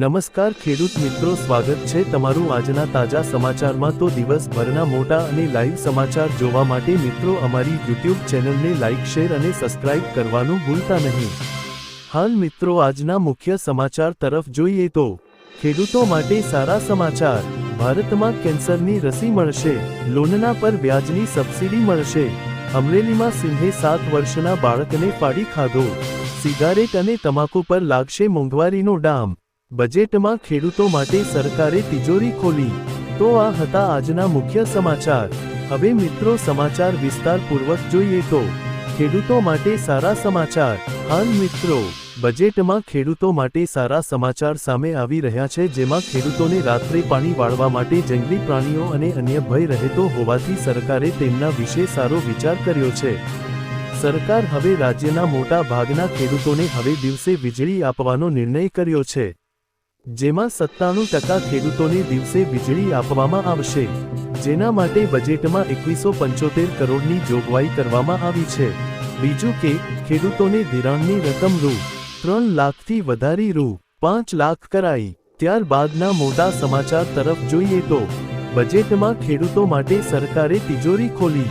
નમસ્કાર ખેડૂત મિત્રો, સ્વાગત છે તમારું આજના તાજા સમાચારમાં. તો દિવસભરના મોટા અને લાઈવ સમાચાર જોવા માટે મિત્રો, અમારી યુટ્યુબ ચેનલને લાઈક, શેર અને સબસ્ક્રાઇબ કરવાનું ભૂલતા નહીં. હાલ મિત્રો, આજના મુખ્ય સમાચાર તરફ જોઈએ તો, ખેડૂતો માટે સારા સમાચાર. ભારતમાં કેન્સરની રસી મળશે, લોનના પર વ્યાજની સબસિડી મળશે. અમરેલીમાં સિંહે સાત વર્ષના બાળકને ફાડી ખાધો. સિગારેટ અને તમાકુ પર લાગશે મોંઘવારીનો ડામ બજેટમાં ખેડૂતો માટે સરકારે તિજોરી ખોલી. તો આ હતા આજના મુખ્ય સમાચાર. હવે મિત્રો સમાચાર વિસ્તારપૂર્વક જોઈએ તો, ખેડૂતો માટે સારા સમાચાર. હાલ મિત્રો, બજેટમાં ખેડૂતો માટે સારા સમાચાર સામે આવી રહ્યા છે જેમાં ખેડૂતોને રાત્રે પાણી વાળવા માટે જંગલી પ્રાણીઓ અને અન્ય ભય રહેતો હોવાથી સરકારે તેમના વિશે સારો વિચાર કર્યો છે. સરકાર હવે રાજ્યના મોટા ભાગના ખેડૂતોને હવે દિવસે વીજળી આપવાનો નિર્ણય કર્યો છે. જેમાં સત્તાણું ટકા ખેડૂતોને દિવસે વીજળી આપવામાં આવશે. જેના માટે બજેટમાં એકવીસો પંચોતેર કરોડની જોગવાઈ કરવામાં આવી છે. બીજું કે, ખેડૂતોને ધિરાણની રકમ રૂ. ત્રણ લાખથી વધારી રૂ. પાંચ લાખ કરાઈ. ત્યારબાદના મોટા સમાચાર તરફ જોઈએ તો, બજેટમાં ખેડૂતો માટે સરકારે તિજોરી ખોલી.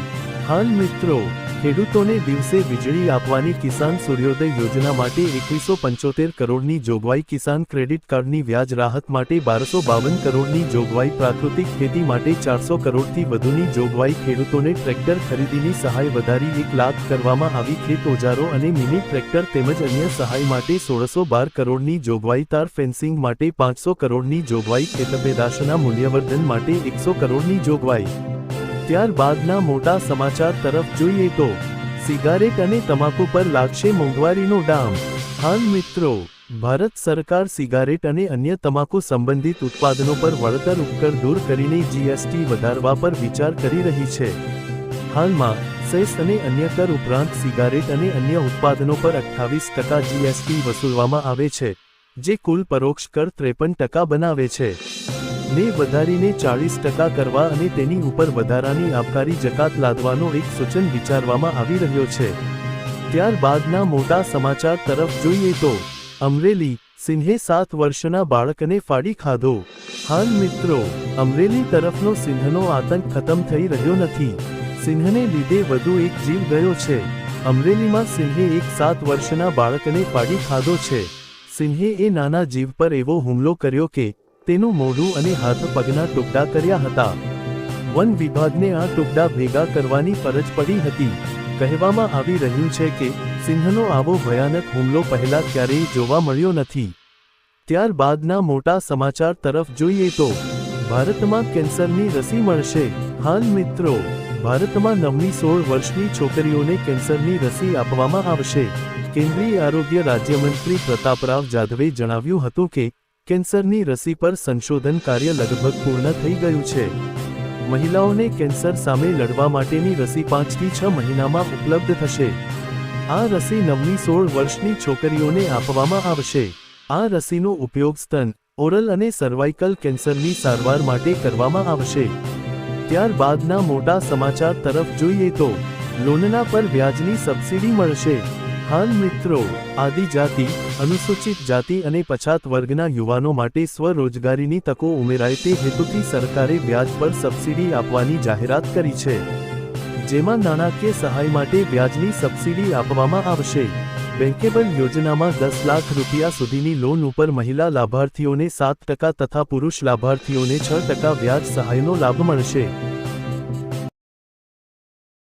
હાલ મિત્રો ખેડૂતોને દિવસે વીજળી આપવાની કિસાન સૂર્યોદય યોજના માટે એકવીસો પંચોતેર કરોડની જોગવાઈ, કિસાન ક્રેડિટ કાર્ડની વ્યાજ રાહત માટે બારસો બાવન કરોડની જોગવાઈ, પ્રાકૃતિક ખેતી માટે ચારસો કરોડથી વધુની જોગવાઈ, ખેડૂતોને ટ્રેક્ટર ખરીદીની સહાય વધારી એક લાખ કરવામાં આવી ખેત ઓજારો અને મિની ટ્રેક્ટર તેમજ અન્ય સહાય માટે સોળસો બાર કરોડની જોગવાઈ, તાર ફેન્સિંગ માટે પાંચસો કરોડની જોગવાઈ ખેતપેદાશના મૂલ્યવર્ધન માટે એકસો કરોડની જોગવાઈ. ત્યારબાદના મોટા સમાચાર તરફ જોઈએ તો સિગારેટ અને તમાકુ પર લાગશે મોંઘવારીનો ડામ હાલ મિત્રો, ભારત સરકાર સિગારેટ અને અન્ય તમાકુ સંબંધિત ઉત્પાદનો પર વળતર ઉપકર દૂર કરીને જીએસટી વધારવા પર વિચાર કરી રહી છે. હાલમાં, સેસ અને અન્ય કર ઉપરાંત સિગારેટ અને અન્ય ઉત્પાદનો પર અઠ્ઠાવીસ ટકા જીએસટી વસૂલવામાં આવે છે, જે કુલ પરોક્ષ કર ત્રેપન ટકા બનાવે છે. ને વધારીને ચાળીસ ટકા કરવા અને તેની ઉપર વધારાની આબકારી જકાત લાદવાનો એક સૂચન વિચારવામાં આવી રહ્યો છે. ત્યારબાદના મોટા સમાચાર તરફ જોઈએ તો, અમરેલી, સિંહે સાત વર્ષના બાળકને ફાડી ખાધો. હાલ મિત્રો, અમરેલી તરફનો સિંહનો આતંક ખતમ થઈ રહ્યો નથી. સિંહને લીધે વધુ એક જીવ ગયો છે. અમરેલીમાં સિંહે એક સાત વર્ષના બાળકને ફાડી ખાધો છે. સિંહે એ નાના જીવ પર એવો હુમલો કર્યો કે તેનું મોઢું અને હાથ પગના ટુકડા કર્યા હતા. વન વિભાગને આ ટુકડા ભેગા કરવાની ફરજ પડી હતી. કહેવામાં આવી રહ્યું છે કે, સિંહનો આવો ભયાનક હુમલો પહેલા ક્યારેય જોવા મળ્યો નથી. ત્યારબાદના મોટા સમાચાર તરફ જોઈએ તો, ભારતમાં કેન્સરની રસી મળશે. હાલ મિત્રો, ભારતમાં નવમી સોળ વર્ષની છોકરીઓને કેન્સરની રસી આપવામાં આવશે. કેન્દ્રીય આરોગ્ય રાજ્યમંત્રી પ્રતાપરાવ જાધવે જણાવ્યું હતું કે કેન્સરની રસી પર સંશોધન કાર્ય લગભગ પૂર્ણ થઈ ગયું છે. મહિલાઓને કેન્સર સામે લડવા માટેની રસી પાંચથી છ મહિનામાં ઉપલબ્ધ થશે. આ રસી નવમી સોળ વર્ષની છોકરીઓને આપવામાં આવશે. આ રસીનો ઉપયોગ સ્તન, ઓરલ અને સર્વાઇકલ કેન્સરની સારવાર માટે કરવામાં આવશે. ત્યારબાદના મોટા સમાચાર તરફ જોઈએ તો, લોનના પર વ્યાજની સબસિડી મળશે. હાલ મિત્રો, આદિજાતિ, અનુસૂચિત જાતિ અને પછાત વર્ગના યુવાનો માટે સ્વરોજગારીની તકો ઉમેરાય તે હેતુથી સરકારે વ્યાજ પર સબસિડી આપવાની જાહેરાત કરી છે. જેમાં નાણાકીય સહાય માટે વ્યાજની સબસિડી આપવામાં આવશે. બેન્કેબલ યોજનામાં દસ લાખ રૂપિયા સુધીની લોન ઉપર મહિલા લાભાર્થીઓને સાત ટકા તથા પુરુષ લાભાર્થીઓને છ ટકા વ્યાજ સહાયનો લાભ મળશે.